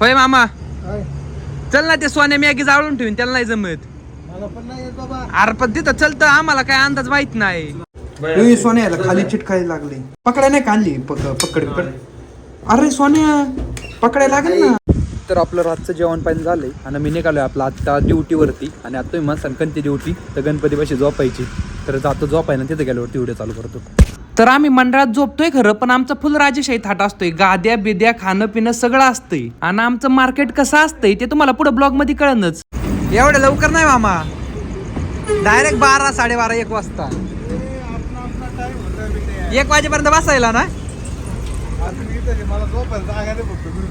होय मामा. काय? चल ना ते सोन्या मॅगी जाळून ठेवून त्याला नाही जमत. मला पण नाही येत बाबा. अरे पण तिथं चलतं आम्हाला काय अंदाज माहीत नाही. सोन्याला खाली चिटकायला लागली. पकडाय नाही काढली पकड पकड. अरे सोन्या पकडायला लागेल ना. तर आपलं रातचं जेवण पाणी झालंय आणि मी निघालोय आपलं आता ड्युटीवरती आणि आता तुम्ही म्हणसान कोणती ड्युटी तर गणपती पाशी झोपायची. तर जातो झोपाय ना तिथे गेल्यावरती व्हिडिओ चालू करतो. तर आम्ही मंडळात झोपतोय खरं पण आमचा फुल राजेशाही थाट असतोय. गाद्या बिद्या खाणं पिणं सगळं असतंय. आणि आमचं मार्केट कसं असतंय ते तुम्हाला पुढे ब्लॉगमध्ये कळणच एवढं लवकर नाही मामा. डायरेक्ट बारा साडेबारा एक वाजता. आपला आपला टाइम होता मी ते एक वाजेपर्यंत बसायला ना? आहे,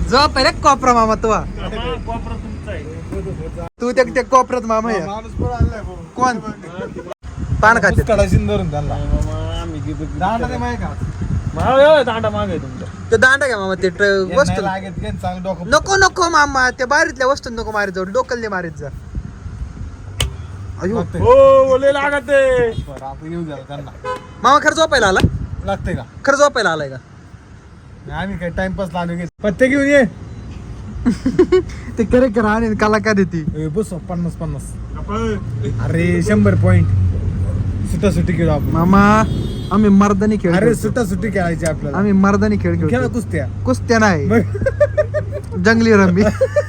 जो पहिले कोपरा मामा तू. तू त्या त्या कोपऱ्यात मामा. कोण? पान खाते. धरून त्यांना. दांडा ते माहिती का? दांडा माग तुमचा. ते दांडा घ्या मामा ते ट- वस्तू. लागत घे, चांगलं डोकं नको नको मामा त्या बाहेरीतल्या वस्तू नको मारीत जाऊ डोकल मारीत जा. अयो. लागतंय. हो लय लागत आहे. बरं, आता येऊ द्या त्यांना. मामा खरं झोपायला आला? लागतंय का? खरं झोपायला आलाय का? आम्ही काय टाइमपास लावले घे पत्ते घेऊन ये. ते करे करा आणि कलाकार येते ए, बस पन्नास पन्नास. अरे शंभर पॉइंट सुटा सुट्टी खेळू आपण. मामा. आम्ही मर्दानी खेळ अरे खेळतो. सुटा सुट्टी खेळायची आपल्याला. आम्ही मर्दानी खेळ खेळा कुस्त्या. कुस्त्या नाही. मग जंगली रमी.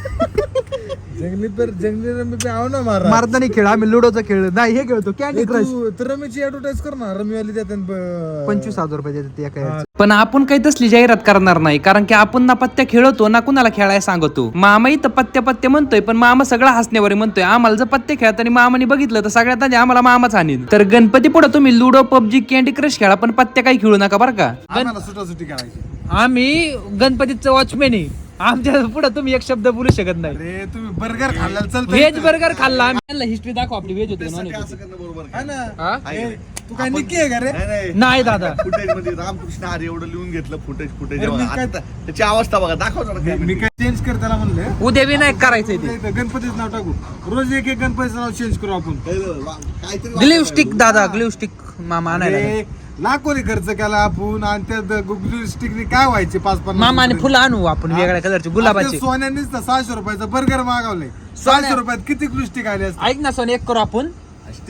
जंगली तर जंगली रमी पे आव ना मारा. मर्दानी खेळ आम्ही लुडोचा खेळ. नाही हे खेळतो कॅन्डी क्रश तू तर रमीची ऍडव्हर्टाईज कर ना रमीवाली देतात पंचवीस हजार रुपये देतात एका याचं. पण आपण काही तसली जाहिरात करणार नाही कारण की आपण ना पत्त्या खेळतो ना कुणाला खेळायला सांगतो. मामा इथं पत्त्या पत्ते म्हणतोय पण मामा सगळा हसण्यावर म्हणतोय. आम्हाला जर पत्ते खेळताना मामाने बघितलं तर सगळ्यात आधी आम्हाला मामाच आणीन तर गणपती पुढे तुम्ही लुडो पबजी कॅन्डी क्रश खेळा पण पत्त्या काही खेळू नका बरं का. आम्हाला सुटा सुट्टी खेळायची आम्ही गणपतीचं वॉचमॅन आहे. आमच्या पुढे तुम्ही एक शब्द बोलू शकत नाही. अरे तुम्ही बर्गर खाल्ल्याला चालतं व्हेज बर्गर खाल्ला आम्ही. हिस्ट्री दाखव आपली व्हेज होती नॉन असं करणं बरोबर हा ना? ए, तू काय निक्की आहे का रे? नाही नाही. नाही दादा. फुटेजमध्ये रामकृष्ण हरी एवढं लिहून घेतलं फुटेज फुटेज अरे मी काय- त्याची अवस्था बघा दाखव जरा काय मी काय चेंज कर त्याला म्हणलं? उद्या विनायक करायचंय ते. गणपतीचं नाव टाकू. रोज एक एक गणपतीचं नाव चेंज करू आपण. काहीतरी ग्लिव स्टिक दादा ग्लिव स्टिक मामा आणायला अरे, लाखोनी खर्च केला आपण आणि त्या गुगली स्टिकने काय व्हायचे पाच पन्नास मामा आणि? फुलं आणू आपण वेगळ्या कलरचे गुलाबाचे. सोन्यानेच तर सहाशे रुपयाचं बर्गर मागवलंय. सहाशे रुपयात किती स्टिक आले असते ऐक ना सोन एक करू आपण.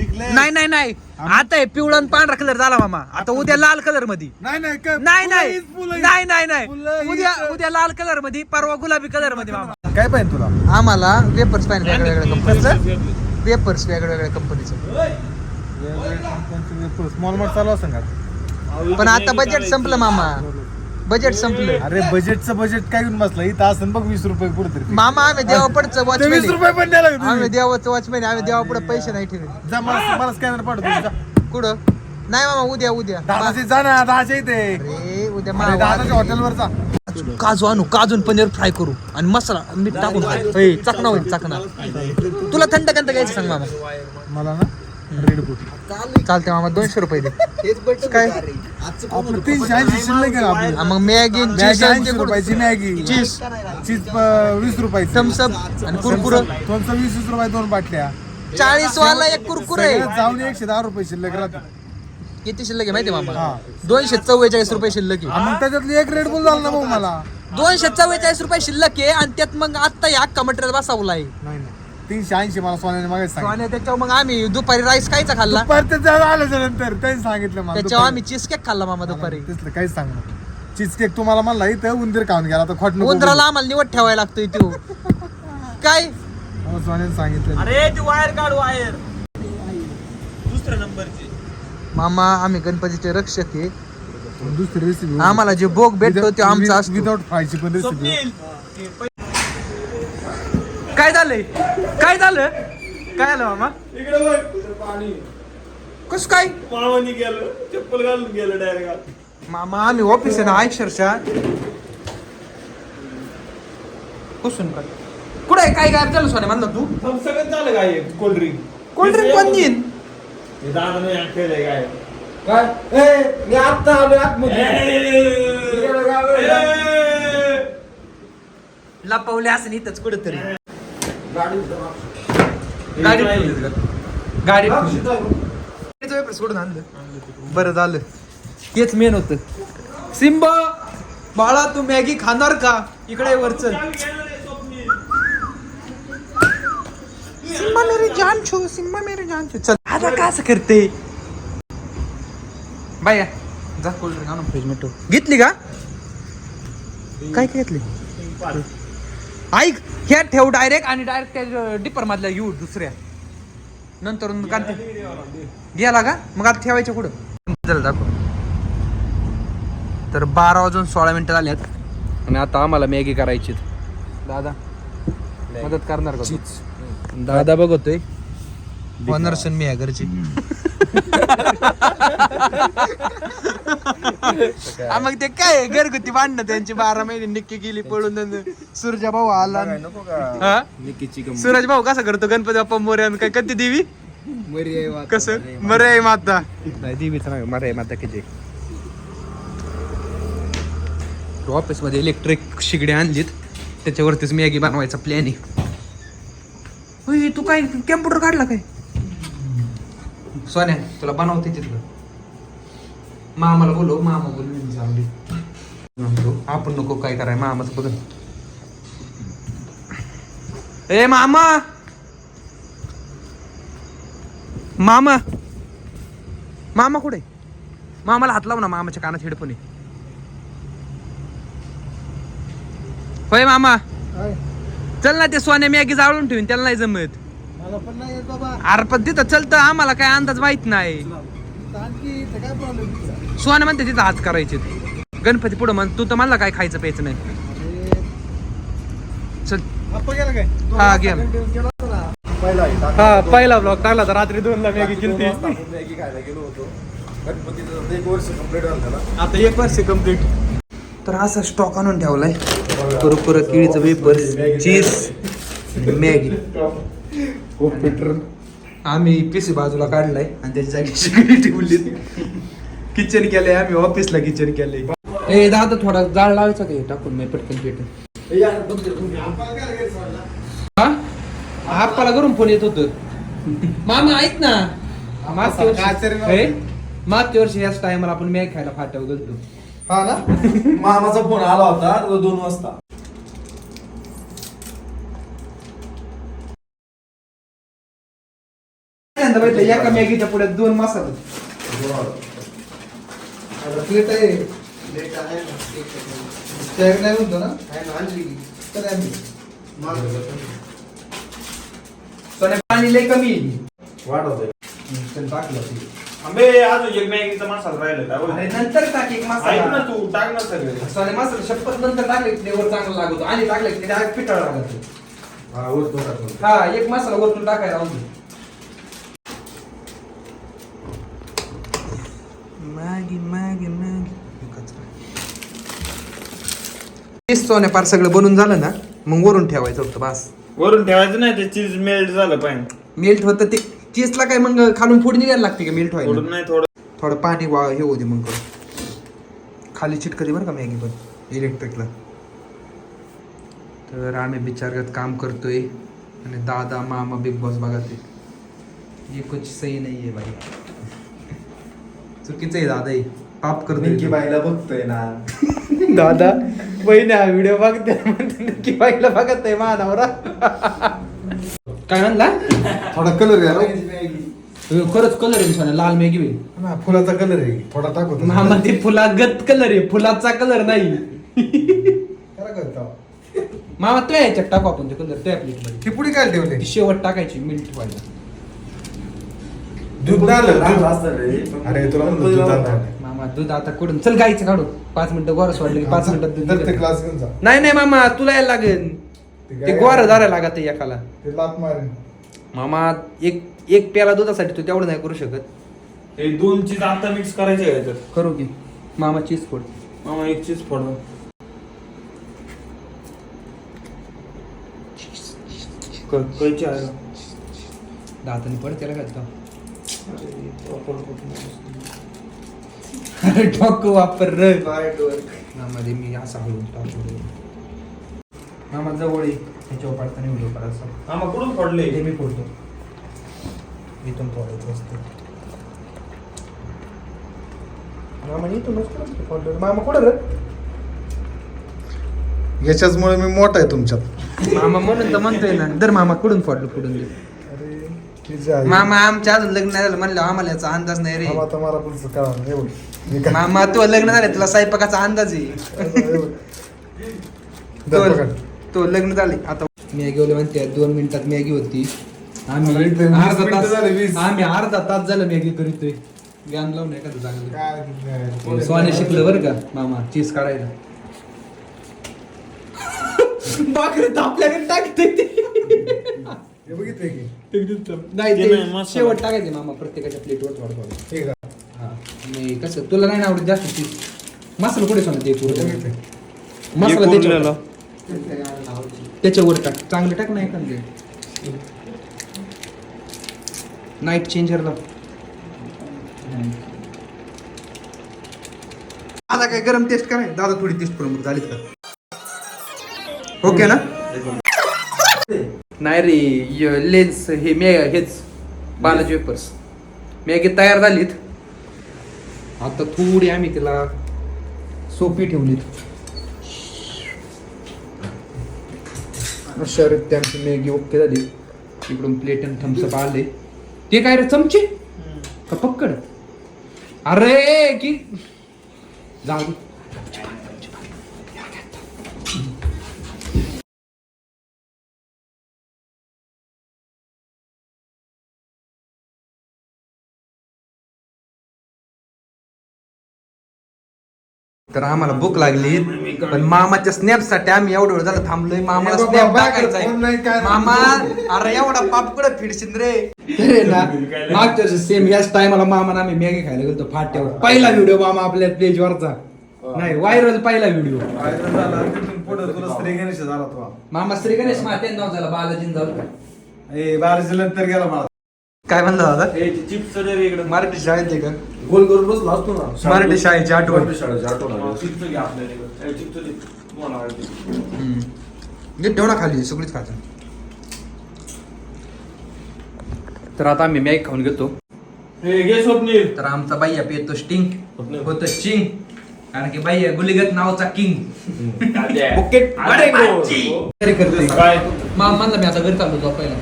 नाही नाही नाही. आता हे पिवळा आणि पांढरा कलर झाला मामा. आता उद्या लाल कलरमध्ये नाही नाही नाही नाही. नाही नाही. उद्या उद्या लाल कलरमध्ये परवा गुलाबी कलरमध्ये मामा. काय पाहिजे तुला? आम्हाला वेपर्स पाहिजे वेगळ्या वेगळ्या कंपनीचं वेपर्स वेगळ्या वेगळ्या कंपनीचं स्मॉल मार्ट चालू का? पण आता बजेट संपलं मामा. बजेट संपलं. अरे बजेटचं बजेट काय घेऊन बसला? इथं असं बघ वीस रुपये कुठे मामा आम्ही देवापडचं वीस वॉचमॅन रुपये पण लागले आम्ही. देवाचं वॉचमॅन आम्ही देवापुढे पैसे नाही ठेवले. जा मला मला स्कॅनर पाठवतो. कुठं? नाही मामा उद्या उद्या. दादाचे जा ना दहाच्या इथे. अरे उद्या अरे मामा दादाच्या हॉटेलवर जा. काजू आणू काजू आणि पनीर फ्राय करू आणि मसाला मीठ टाकून खाऊ. ए, चकना होईल चकना. तुला थंड कंत घ्यायचं सांग मामा. मला ना? रेड बूट चालते मामा दोनशे रुपये दे. काय? आपलं तीनशे ऐंशी शिल्लक आहे आपलं. हा, मग मॅगी मॅगी ऐंशी रुपयाची मॅगी. चीज. चीज वीस रुपयाची. थम्सअप आणि कुरकुर. दोनशे वीस वीस रुपये दोन बाटल्या. चाळीस वाला एक कुरकुर आहे. सगळ्यात जाऊन एकशे दहा रुपये शिल्लक राहते. किती शिल्लक आहे माहिती आहे मामा. दोनशे चव्वेचाळीस रुपये शिल्लक आहे. मग त्याच्यातली एक रेड बुल झाला ना भाऊ मला. दोनशे चव्वेचाळीस रुपये शिल्लक आहे आणि त्यात मग आता या अख्खा मटेरियल बसावला आहे नाही नाही. तीनशे ऐंशी मला सोन्याने मागे सांगितलं. आणि त्याच्यावर मग आम्ही दुपारी राईस खायचा खाल्ला. परत आल्याच्यानंतर त्यांनी सांगितलं मला त्याच्यावर. आम्ही चीज केक खाल्ला मामा दुपारी. तिथलं काहीच सांग नको. चीज केक तुम्हाला म्हणला इथं उंदीर खाऊन गेला आता खोट उंदराला आम्हाला निवड ठेवायला लागतोय तो. काय? मला सोन्याने सांगितलं. अरे ती वायर काढ वायर दुसऱ्या नंबरची. मामा आम्ही गणपतीचे रक्षक आहे. दुसरी रेसिपी आम्हाला जे भोग भेटतो ते आमचा असतो. विदाउट फ्रायची पण रेसिपी काय झालंय? काय झालं? काय आलं मामा? इकडे बघ पाणी. कस काय? पावानी गेलं चप्पल घालून गेलं डायरेक्ट मामा आम्ही ऑफिस आहे ना अक्षरशः. कुसून काय कुठे आहे? काय गायब झालं सोने? म्हणलं तू. सगळं झालं काय कोल्ड्रिंक कोल्ड्रिंक पण येईन हे दादा नाही केलंय काय? मी आता आलो आतमध्ये. लपवले असं इथंच कुठेतरी. बर झालं. तेच मेन होत. सिंब बाळा तू मॅगी खाणार का? इकडे वरच. सिंबा मेरे जान छो सिंबा मेरे जान छो. चल. आता का असं करते? बाया जा. कोल्ड ड्रिंक आणून फ्रीज मिटो घेतली का? काय काय घेतली? ऐक ह्या ठेव डायरेक्ट आणि डायरेक्ट त्या डिपर मधल्या येऊ दुसऱ्या. नंतर गेला का? मग आता ठेवायच्या कुठं? चल दाखव. तर बारा वाजून सोळा मिनिटं झाल्यात आणि आता आम्हाला मॅगी करायची दादा मदत करणार का? दादा बघतोय. ऑनर्सन मी आहे घरची. हा, मग ते काय घरगुती भांडणं त्यांची बारा महिने निक्की गेली पळून सूरजा भाऊ आला. हा? सूरज भाऊ कसा करतो? गणपती बाप्पा मोर्या काय कधी देवी? कसं? मरे माता. नाही देवीचं नाही मरे माता किती ऑफिसमध्ये इलेक्ट्रिक शिगडी आणलीत. त्याच्यावरतीच मॅगी बनवायचा प्लॅन आहे होय, तू काय कॅम्प्युटर काढला काय? सोन्या तुला बनवते तिथलं. मामाला बोलव मामा बोलून चांगली म्हणतो आपण नको काय कराय मामाच बघ. ए मामा! मामा! मामा कुठे? मामाला हात लाव ना मामाच्या कानात हेडफोन आहे. होय मामा? चल ना ते सोन्या मॅगी जाळून ठेवून त्याला नाही जमत. अरे पण तिथं चलतं आम्हाला काय अंदाज माहीत नाही. सोन्या म्हणते तिथं हात करायचे. गणपती पुढं म्हण तू तर मला काय खायचं प्यायचं नाही. चल. आपण गेला काय? हा, टाक. हा पहिला ब्लॉग टाकला तर रात्री दोनला मॅगी दोन आपण मॅगी खायला गेलो होतो. गणपतीचं एक वर्ष कंप्लीट झालं त्याला आता एक वर्ष कंप्लीट तर असा स्टॉक आणून ठेवलाय. कुरकुर केळीचं वेपर्स चीज मॅगी पेट्रोल आम्ही पीसी बाजूला काढलाय आणि त्याची जागी शिगडी ठेवली किचन केलंय आम्ही ऑफिसला किचन केलंय. ए दादा थोडा जाळ लावायचा का? हे टाकून मी पटकन पेट हा? आप्पाला करून फोन येत होत. मामा ऐक ना. मागच्या वर्षी याच टायमाला आपण मॅग खायला फाट्यावर गेलतो. हा ना? मामाचा फोन आला होता तो दोन वाजता. पहिल्यांदा बघितलं एका मॅगीच्या पुढे दोन मसाले. प्लेट आहे. त्याग नाही म्हणतो ना? तर आम्ही. सोन्या पाणी लय कमी. वाढवतोय. चल टाकलं ते. आंबे अजून एक मॅगीचा मसाला राहिला का बघ. अरे नंतर टाक एक ऐक ना मसाला तू टाक ना सगळे. सोन्या मसाला शपथ नंतर टाकले फ्लेवर चांगला लागतो. आणि टाकले की डायरेक्ट पिठळ लागतो. हा हा एक मसाला वरतून टाकायला राहून मॅगी मॅगी मॅगी. तेच सोन्या पार सगळं बनून झालं ना मग वरून ठेवायचं होतं बस. वरून ठेवायचं नाही ते चीज मेल्ट झालं पाहिजे. मेल्ट होतं ते चीजला काय मग खालून फोडणी द्यायला लागते का? मेल्ट व्हायला? थोडं नाही थोडं थोडं पाणी वा हे होते मग करून. खाली चिटकली बरं का मॅगी पण इलेक्ट्रिकला तर आम्ही बिचारगत काम करतोय आणि दादा मामा बिग बॉस बघा ते. ये कुछ सही नाही आहे बाई. चुकीचं आहे दादा हे पाप निक्की करतोय बाईला बघतोय ना. दादा बहिणी हा व्हिडिओ बघते म्हणते नक्की बाईला बघत आहे मानावरा काय म्हणला? थोडा कलर आहे खरंच कलर आहे सोन्या लाल मॅगी होईल ना फुलाचा कलर आहे. थोडा टाकतो मामा ते फुलागत कलर आहे. फुलाचा कलर नाही. करा करतो मामा तो याच्यात टाकू आपण ते कलर प्लेटमध्ये. ती पुढे काय ठेवले ती शेवट टाकायची मिल्ट व्हायला दूध नाही आलं दूध अरे तुला म्हणलं दूध आणलं. मामा दूध आता कुठून? चल गायचं काढू. पाच मिनिटं गोरस वाटलं की पाच मिनिटात दूध तर ते. क्लास घेऊन जा. नाही नाही मामा तुला यायला लागेल. ते गोर धरायला लागत एकाला. ते लात मारेन मामा एक एक प्याला दुधासाठी तू तेवढं नाही करू शकत. हे दोन चीज आता मिक्स करायचे आहे याच्यात करू की. मामा चीज फोड. मामा एक चीज फोड. कैची आहे दाताने पड त्याला घालतो डोकं वापर र मामा दे मी असा हळून टाकतो. मामा जवळ ये. ह्याच्यावर पडताना व्हिडिओ करायचा मामा कुठून फोडले? हे मी फोडतो. इथून फोडायचं असतं. मामा इथूनच फोडलं. मामा कुठं रे? याच्याचमुळे मी मोठा आहे तुमच्यात. मामा म्हणून तर म्हणतोय ना दर मामा कुठून फोडलं कुठून दे. मामा आमच्या अजून लग्न नाही झालं म्हणलं आम्हाला याचा अंदाज नाही रे. आता मला एवढं. मामा तू लग्न झालं तुला स्वयंपाकाचा अंदाज आहे. तो. तो लग्न झाले आता मॅगी वाले म्हणते दोन मिनिटात मॅगी होती. आम्ही अर्धा. तास आम्ही अर्धा तास झालं मॅगी करतोय. ज्ञान लावून एखादं चांगलं. सोने शिकलं बरं का मामा चीज काढायला. बाकरी आपल्याकडे टाकते बघितलंय की? नाही ते ते नाही. शेवट टाकायचे मामा प्रत्येकाच्या प्लेटवर थोडं थोडं. ठीक आहे. हा. मी कसं तुला नाही ना आवडत जास्त चीज मसाला कुठे सांगते ते पूर्ण. मसाला त्याच्यावर. टाक. त्याच्यावर टाक चांगलं टाक नाही एखादं नाईट चेंजरला दादा काय गरम टेस्ट कराय दादा थोडी टेस्ट करून बघ, झालीत का? ओके ना? नाही रे लेन्स हे मे हेच बालाजी वेपर्स मॅगी तयार झालीत. आता थोडी आम्ही तिला सोपी ठेवलीत. अशा रीत्या आमची मॅगी ओके झाली. इकडून प्लेट आणि थम्सअप आले. ते काय रे चमचे? का पक्कड? अरे की जाऊ तर आम्हाला भूक लागली. पण मामाच्या स्नॅपसाठी आम्ही एवढं वेळ झालं थांबलोय. मामाला स्नॅप टाकायचा आहे. मामा अरे एवढा पाप कुठं फिरशील रे? अरे ना मागच्या सेम याच टायमाला मामा आम्ही मॅगी खायला गेलो फाट्यावर. पहिला व्हिडिओ मामा आपल्या पेज वरचा. नाही व्हायरल पहिला व्हिडिओ व्हायरल झाला आणि तिथून पुढं तुला स्त्री गणेश झाला तो. मामा श्री गणेश माते नाव झाला बालाजी जाऊ ए बाराशे नंतर गेला मला काय म्हणलं दादा? हे चिप्स वगैरे इकडं. मराठी शाळेत आहे का? गोल करून बसलो असतो ना. मराठी शाळेची आठवण. मराठी शाळेची आठवण आली नीट ठेव खाली सगळीच खात तर आता आम्ही मॅग खाऊन घेतो. तर आमचा बाई आप येतो स्टिंग होत चिंग. कारण की बाई गुलिगत नावचा किंग. कांदे. मी आता घरी चाललो जाऊ पहिला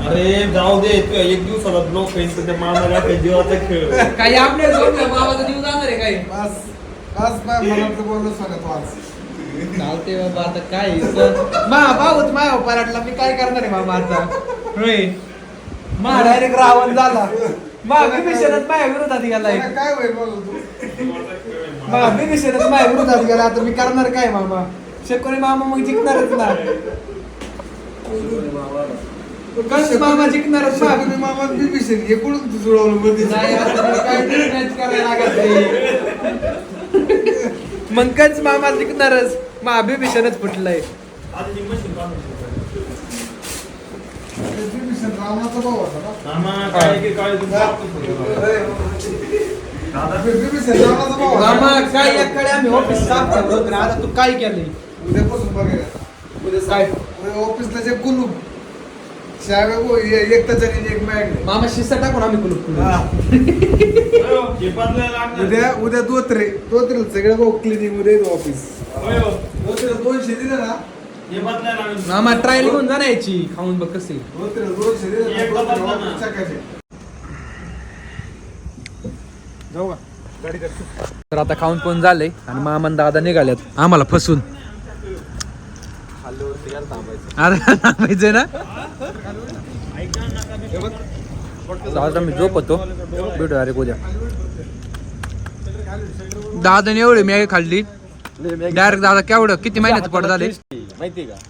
अरे जाऊ दे तू एक दिवसाला ब्लॉक होईल तर त्या मामाला काही जीवाचा खेळ. काही आपल्या झोपल्या बाबाचा जीव जाणार आहे काय बस बस बाय मला तर बोललो सांगत आज चालते बाबा आता काय? मा भाऊच माया पराटला मी काय करणार आहे मामा आता? होय. मा डायरेक्ट रावण झाला. मा विभीषणच माझ्या विरोधात गेलाय. मला काय होईल बोल तू? मा विभीषणच माझ्या विरोधात गेला आता मी करणार काय मामा? शेकोरी मामा मग जिंकणारच ना. कंस मामा जिंकणारच ना तुम्ही मामा बिभीषण हे जुळवलं मध्ये? नाही आता मी काय निर्णयच करायला लागत नाही. मग कंस मामा जिंकणारच. मा विभीषणच फुटलंय. बिभीषण भाऊ होता ना? बिभीषण भाऊ होता. मामा काय आम्ही ऑफिस साफ ठेवलं होतं ना, आता तू काय केलंय? उद्यापासून बघायला. उद्या काय? ऑफिसला जे कुलूप. एक तर जरी एक मामा शिस्सा टाकून आम्ही कुलूप हे. उद्या उद्या दोत्रे दोत्रे सगळे भाऊ क्लिनिकमध्ये ऑफिस हो. दोत्रे दोनशे दिले ना. हे. मामा ट्रायल घेऊन जाण्याची खाऊन बघ कसे. दोत्रे दोनशे दिले. जाऊ का? गाडी करतो तर आता खाऊन पण झालंय आणि मामन दादा निघाल्यात आम्हाला फसून अरे थांबायचंय ना? दादा मी झोपतो भेटू अरे उद्या. दादाने एवढी मॅगी खाल्ली. डायरेक्ट दादा केवढं? किती महिन्याचं पड झाले? माहिती का?